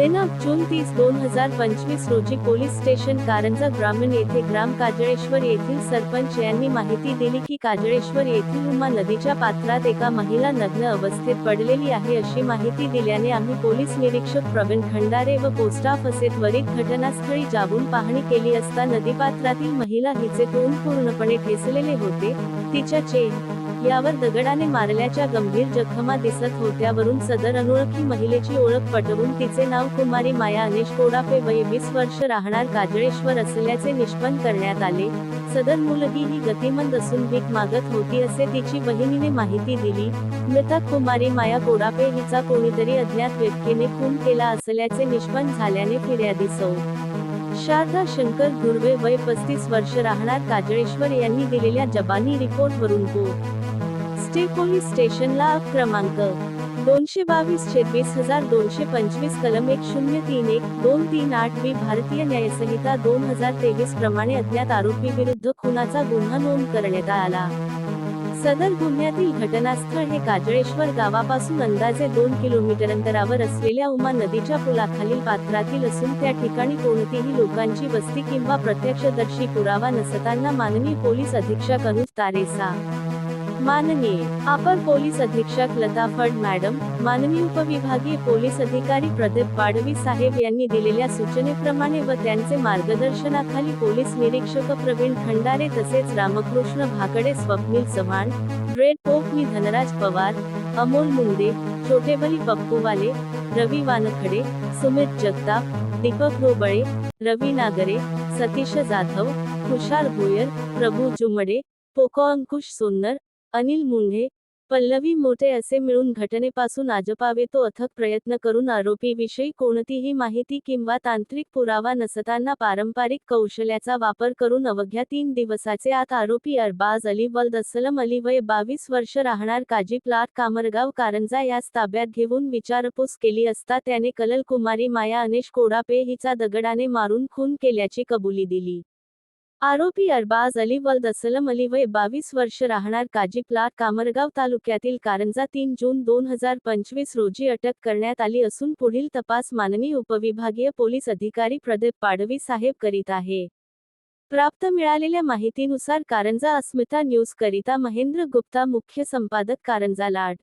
दिनांक जून तीस दोन हजार पंचवीस रोजी पोलीस स्टेशन कारंजा ग्रामीण येथे ग्राम काजळेश्वर येथील सरपंच यांनी माहिती दिली की काजळेश्वर येथील उमा नदीच्या पात्रात एका महिला नग्न अवस्थेत पडलेली आहे अशी माहिती दिल्याने आम्ही पोलीस निरीक्षक प्रवीण खंडारे व पोस्टाफ असे त्वरित घटनास्थळी जाऊन पाहणी केली असता नदीपात्रातील महिला हिचे तोंड पूर्णपणे ठेसलेले होते. तिच्या चेन यावर दगडाने मारल्याच्या गंभीर जखमा दिसत होत्यावरून सदर अनोळखी महिलेची ओळख पटवून तिचे नाव कुमारी माया अनिश कोडापे वय वीस वर्ष राहणार काजळेश्वर असल्याचे निष्पन्न करण्यात आले. सदर मुलगी ही गतिमंद असून भीक मागत होती असे तिची बहिणीने माहिती दिली. मृतक कुमारी माया कोडापे हिचा कोणीतरी अज्ञात व्यक्तीने खून केला असल्याचे निष्पन्न झाल्याने फिर्यादी सौ शारदा शंकर धुर्वे वय पस्तीस वर्ष राहणार काजळेश्वर यांनी दिलेल्या जबानी रिपोर्ट वरून को स्टे पोलीस स्टेशनला अप क्रमांक दोनशे बावीस छत्तीस हजार दोनशे पंचवीस कलम एक शून्य तीन एक दोन तीन आठ बी भारतीय न्यायसंहिता दोन हजार तेवीस प्रमाणे अज्ञात आरोपी विरुद्ध खुनाचा गुन्हा नोंद करण्यात आला. सदर गुन्ह्यातील घटनास्थळ हे काजळेश्वर गावापासून अंदाजे दोन किलोमीटर अंतरावर असलेल्या उमा नदीच्या पुलाखालील पात्रातील असून त्या ठिकाणी कोणतीही लोकांची वस्ती किंवा प्रत्यक्षदर्शी पुरावा नसताना माननीय पोलीस अधीक्षक अनुज तारेसा माननीय अपर पोलीस अधीक्षक लता फड मॅडम माननीय उपविभागीय पोलीस अधिकारी प्रदीप पाडवी साहेब यांनी दिलेल्या सूचनेप्रमाणे व त्यांचे मार्गदर्शनाखाली पोलीस निरीक्षक प्रवीण खंडारे तसेच रामकृष्ण भाकडे स्वप्नील चव्हाण रेड पोपनी धनराज पवार अमोल मुंडे छोटेबली पप्पूवाले रवी वानखडे सुमित जगताप दीपक रोबळे रवी नागरे सतीश जाधव खुशाल भोयर प्रभू जुमडे पोको अंकुश सोन्नर अनिल मुंढे पल्लवी मोठे असे मिळून घटनेपासून आजपावे तो अथक प्रयत्न करून आरोपीविषयी कोणतीही माहिती किंवा तांत्रिक पुरावा नसताना पारंपरिक कौशल्याचा वापर करून अवघ्या तीन दिवसाचे आत आरोपी अरबाज अली वल्द असलम अली वय बावीस वर्ष राहणार काजी प्लाट कामरगाव कारंजा यास ताब्यात घेऊन विचारपूस केली असता त्याने कलल कुमारी माया अनेश कोडापे हिचा दगडाने मारून खून केल्याची कबुली दिली. आरोपी अरबाज अली वल्द असलम अली वय बावीस वर्ष राहणार काजी प्लाट कामरगाव तालुक्यातील कारंजा तीन जून दोन हजार पंचवीस रोजी अटक करण्यात आली असून पुढील तपास माननीय उपविभागीय पोलीस अधिकारी प्रदीप पाडवी साहेब करीत आहे. प्राप्त मिळालेल्या माहितीनुसार कारंजा अस्मिता न्यूज करिता महेंद्र गुप्ता मुख्य संपादक कारंजा लाड.